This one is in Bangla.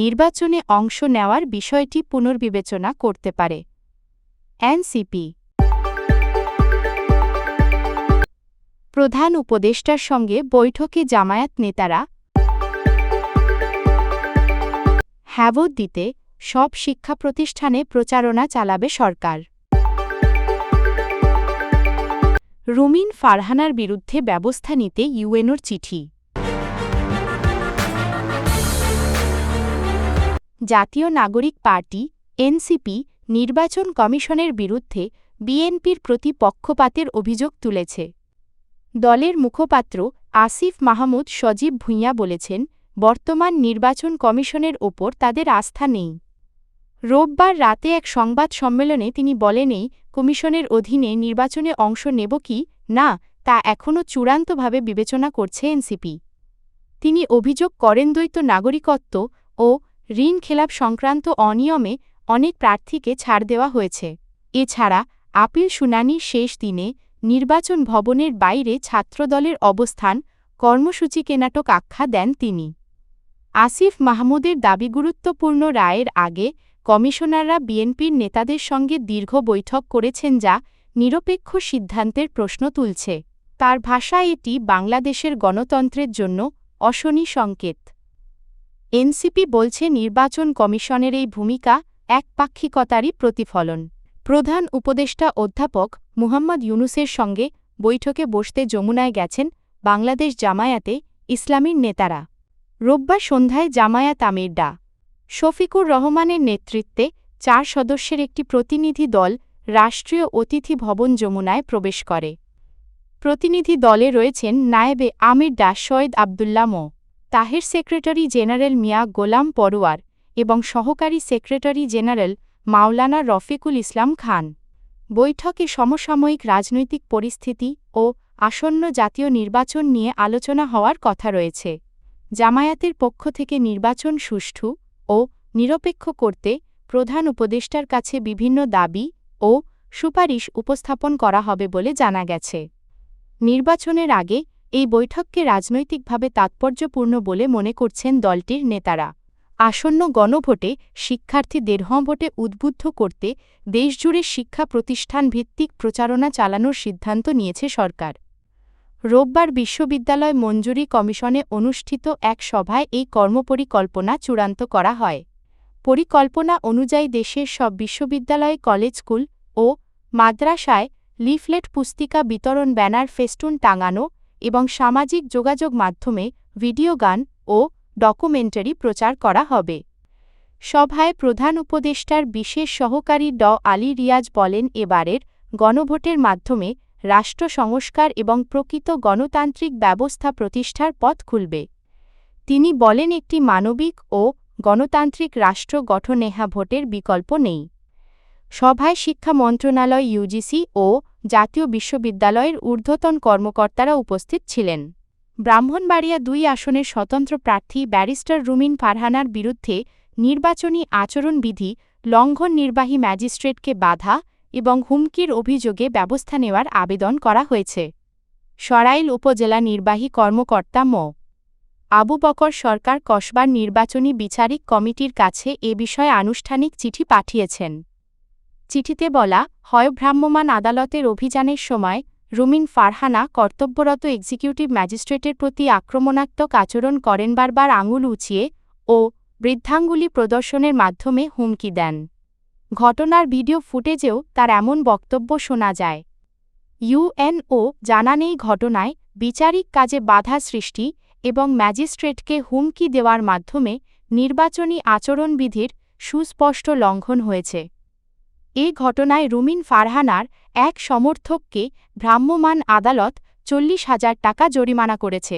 নির্বাচনে অংশ নেওয়ার বিষয়টি পুনর্বিবেচনা করতে পারে। এনসিপি প্রধান উপদেষ্টার সঙ্গে বৈঠকে জামায়াত নেতারা হ্যাভোট দিতে সব শিক্ষা প্রতিষ্ঠানে প্রচারণা চালাবে সরকার। রুমিন ফারহানার বিরুদ্ধে ব্যবস্থা নিতে ইউএনওর চিঠি। জাতীয় নাগরিক পার্টি, এনসিপি, নির্বাচন কমিশনের বিরুদ্ধে বিএনপির প্রতি পক্ষপাতের অভিযোগ তুলেছে। দলের মুখপাত্র আসিফ মাহমুদ সজীব ভুঁইয়া বলেছেন, বর্তমান নির্বাচন কমিশনের ওপর তাদের আস্থা নেই। রোববার রাতে এক সংবাদ সম্মেলনে তিনি বলেনই কমিশনের অধীনে নির্বাচনে অংশ নেব কি? না, তা এখনও চূড়ান্তভাবে বিবেচনা করছে এনসিপি। তিনি অভিযোগ করেন, দ্বৈত নাগরিকত্ব ও ঋণ খেলাপ সংক্রান্ত অনিয়মে অনেক প্রার্থীকে ছাড় দেওয়া হয়েছে। এছাড়া, আপিল শুনানির শেষ দিনে নির্বাচন ভবনের বাইরে ছাত্রদলের অবস্থান কর্মসূচি নাটক আখ্যা দেন তিনি। আসিফ মাহমুদের দাবি গুরুত্বপূর্ণ রায়ের আগে কমিশনাররা বিএনপির নেতাদের সঙ্গে দীর্ঘ বৈঠক করেছেন যা নিরপেক্ষ সিদ্ধান্তের প্রশ্ন তুলছে। তার ভাষায় এটি বাংলাদেশের গণতন্ত্রের জন্য অশনি সংকেত। এনসিপি বলছে নির্বাচন কমিশনের এই ভূমিকা একপাক্ষিকতারই প্রতিফলন। প্রধান উপদেষ্টা অধ্যাপক মুহাম্মদ ইউনুসের সঙ্গে বৈঠকে বসতে যমুনায় গেছেন বাংলাদেশ জামায়াতে ইসলামীর নেতারা। রোববার সন্ধ্যায় জামায়াত আমির ডা শফিকুর রহমানের নেতৃত্বে চার সদস্যের একটি প্রতিনিধি দল রাষ্ট্রীয় অতিথি ভবন যমুনায় প্রবেশ করে। প্রতিনিধি দলে রয়েছেন নায়েবে আমির ডা সৈয়দ আবদুল্লা মো। তাহের সেক্রেটারি জেনারেল মিয়া গোলাম পরোয়ার এবং সহকারী সেক্রেটারি জেনারেল মাওলানা রফিকুল ইসলাম খান। বৈঠকে সমসাময়িক রাজনৈতিক পরিস্থিতি ও আসন্ন জাতীয় নির্বাচন নিয়ে আলোচনা হওয়ার কথা রয়েছে। জামায়াতের পক্ষ থেকে নির্বাচন সুষ্ঠু ও নিরপেক্ষ করতে প্রধান উপদেষ্টার কাছে বিভিন্ন দাবি ও সুপারিশ উপস্থাপন করা হবে বলে জানা গেছে। নির্বাচনের আগে এই বৈঠককে রাজনৈতিকভাবে তাৎপর্যপূর্ণ বলে মনে করছেন দলটির নেতারা। আসন্ন গণভোটে শিক্ষার্থী দেড়হভোটে উদ্বুদ্ধ করতে দেশজুড়ে শিক্ষা প্রতিষ্ঠান ভিত্তিক প্রচারণা চালানোর সিদ্ধান্ত নিয়েছে সরকার। রোববার বিশ্ববিদ্যালয় মঞ্জুরি কমিশনে অনুষ্ঠিত এক সভায় এই কর্মপরিকল্পনা চূড়ান্ত করা হয়। পরিকল্পনা অনুযায়ী দেশের সব বিশ্ববিদ্যালয়, কলেজ স্কুল ও মাদ্রাসায় লিফলেট, পুস্তিকা বিতরণ, ব্যানার, ফেস্টুন টাঙানো এবং সামাজিক যোগাযোগ মাধ্যমে ভিডিও গান ও ডকুমেন্টারি প্রচার করা হবে। সভায় প্রধান উপদেষ্টার বিশেষ সহকারী ড আলী রিয়াজ বলেন, এবারের গণভোটের মাধ্যমে রাষ্ট্র সংস্কার এবং প্রকৃত গণতান্ত্রিক ব্যবস্থা প্রতিষ্ঠার পথ খুলবে। তিনি বলেন, একটি মানবিক ও গণতান্ত্রিক রাষ্ট্র গঠনেহা ভোটের বিকল্প নেই। সভায় শিক্ষা মন্ত্রণালয় ইউজিসি ও জাতীয় বিশ্ববিদ্যালয়ের ঊর্ধ্বতন কর্মকর্তারা উপস্থিত ছিলেন। ব্রাহ্মণবাড়িয়া দুই আসনের স্বতন্ত্র প্রার্থী ব্যারিস্টার রুমিন ফারহানার বিরুদ্ধে নির্বাচনী আচরণবিধি লঙ্ঘন নির্বাহী ম্যাজিস্ট্রেটকে বাধা এবং হুমকির অভিযোগে ব্যবস্থা নেওয়ার আবেদন করা হয়েছে। সরাইল উপজেলা নির্বাহী কর্মকর্তা মো. আবু বকর সরকার কসবার নির্বাচনী বিচারিক কমিটির কাছে এ বিষয়ে আনুষ্ঠানিক চিঠি পাঠিয়েছেন। চিঠিতে বলা হয়, ভ্রাম্যমাণ আদালতের অভিযানের সময় রুমিন ফারহানা কর্তব্যরত এক্সিকিউটিভ ম্যাজিস্ট্রেটের প্রতি আক্রমণাত্মক আচরণ করেন বারবার আঙুল উঁচিয়ে ও বৃদ্ধাঙ্গুলি প্রদর্শনের মাধ্যমে হুমকি দেন। ঘটনার ভিডিও ফুটেজেও তার এমন বক্তব্য শোনা যায়। ইউএনও জানান, এই ঘটনায় বিচারিক কাজে বাধা সৃষ্টি এবং ম্যাজিস্ট্রেটকে হুমকি দেওয়ার মাধ্যমে নির্বাচনী আচরণবিধির সুস্পষ্ট লঙ্ঘন হয়েছে। এ ঘটনায় রুমিন ফারহানার এক সমর্থককে ভ্রাম্যমাণ আদালত চল্লিশ হাজার টাকা জরিমানা করেছে।